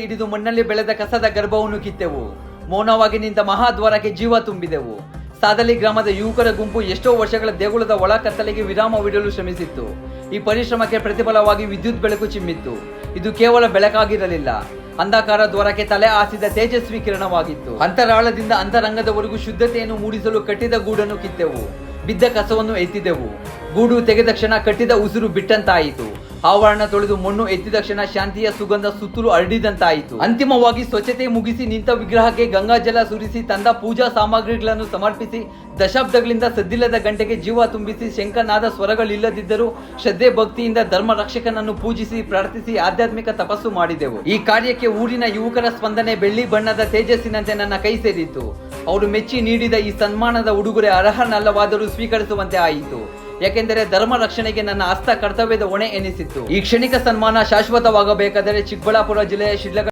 ಹಿಡಿದು ಮಣ್ಣಲ್ಲಿ ಬೆಳೆದ ಕಸದ ಗರ್ಭವನ್ನು ಕಿತ್ತೆವು. ಮೌನವಾಗಿ ನಿಂತ ಮಹಾದ್ವಾರಕ್ಕೆ ಜೀವ ತುಂಬಿದೆವು. ಸಾದಲಿ ಗ್ರಾಮದ ಯುವಕರ ಗುಂಪು ಎಷ್ಟೋ ವರ್ಷಗಳ ದೇಗುಲದ ಒಳ ಕತ್ತಲೆಗೆ ವಿರಾಮವಿಡಲು ಶ್ರಮಿಸಿತ್ತು. ಈ ಪರಿಶ್ರಮಕ್ಕೆ ಪ್ರತಿಫಲವಾಗಿ ವಿದ್ಯುತ್ ಬೆಳಕು ಚಿಮ್ಮಿತ್ತು. ಇದು ಕೇವಲ ಬೆಳಕಾಗಿರಲಿಲ್ಲ. ಅಂಧಕಾರ ದ್ವಾರಕ್ಕೆ ತಲೆ ಹಾಸಿದ ತೇಜಸ್ವಿ ಕಿರಣವಾಗಿತ್ತು. ಅಂತರಾಳದಿಂದ ಅಂತರಂಗದವರೆಗೂ ಶುದ್ಧತೆಯನ್ನು ಮೂಡಿಸಲು ಕಟ್ಟಿದ ಗೂಡನ್ನು ಕಿತ್ತೆವು. ಬಿದ್ದ ಕಸವನ್ನು ಎತ್ತಿದೆವು. ಗೂಡು ತೆಗೆದ ಕ್ಷಣ ಕಟ್ಟಿದ ಉಸಿರು ಬಿಟ್ಟಂತಾಯಿತು. ಆವರಣ ತೊಳೆದು ಮಣ್ಣು ಎತ್ತಿದ ಕ್ಷಣ ಶಾಂತಿಯ ಸುಗಂಧ ಸುತ್ತಲೂ ಹರಡಿದಂತಾಯಿತು. ಅಂತಿಮವಾಗಿ ಸ್ವಚ್ಛತೆ ಮುಗಿಸಿ ನಿಂತ ವಿಗ್ರಹಕ್ಕೆ ಗಂಗಾಜಲ ಸುರಿಸಿ ತಂದ ಪೂಜಾ ಸಾಮಗ್ರಿಗಳನ್ನು ಸಮರ್ಪಿಸಿ ದಶಾಬ್ದಗಳಿಂದ ಸದ್ದಿಲ್ಲದ ಗಂಟೆಗೆ ಜೀವ ತುಂಬಿಸಿ ಶಂಕನಾದ ಸ್ವರಗಳಿಲ್ಲದಿದ್ದರೂ ಶ್ರದ್ಧೆ ಭಕ್ತಿಯಿಂದ ಧರ್ಮ ರಕ್ಷಕನನ್ನು ಪೂಜಿಸಿ ಪ್ರಾರ್ಥಿಸಿ ಆಧ್ಯಾತ್ಮಿಕ ತಪಸ್ಸು ಮಾಡಿದೆವು. ಈ ಕಾರ್ಯಕ್ಕೆ ಊರಿನ ಯುವಕರ ಸ್ಪಂದನೆ ಬೆಳ್ಳಿ ಬಣ್ಣದ ತೇಜಸ್ಸಿನಂತೆ ನನ್ನ ಕೈ ಸೇರಿತ್ತು. ಅವರು ಮೆಚ್ಚಿ ನೀಡಿದ ಈ ಸನ್ಮಾನದ ಉಡುಗೊರೆ ಅರ್ಹನಲ್ಲವಾದರೂ ಸ್ವೀಕರಿಸುವಂತೆ ಆಯಿತು. ಯಾಕೆಂದರೆ ಧರ್ಮ ರಕ್ಷಣೆಗೆ ನನ್ನ ಹಸ್ತ ಕರ್ತವ್ಯದ ಹೊಣೆ ಎನಿಸಿತ್ತು. ಈ ಕ್ಷಣಿಕ ಸನ್ಮಾನ ಶಾಶ್ವತವಾಗಬೇಕಾದರೆ ಚಿಕ್ಕಬಳ್ಳಾಪುರ ಜಿಲ್ಲೆಯ ಶಿಡ್ಲಘಟ್ಟ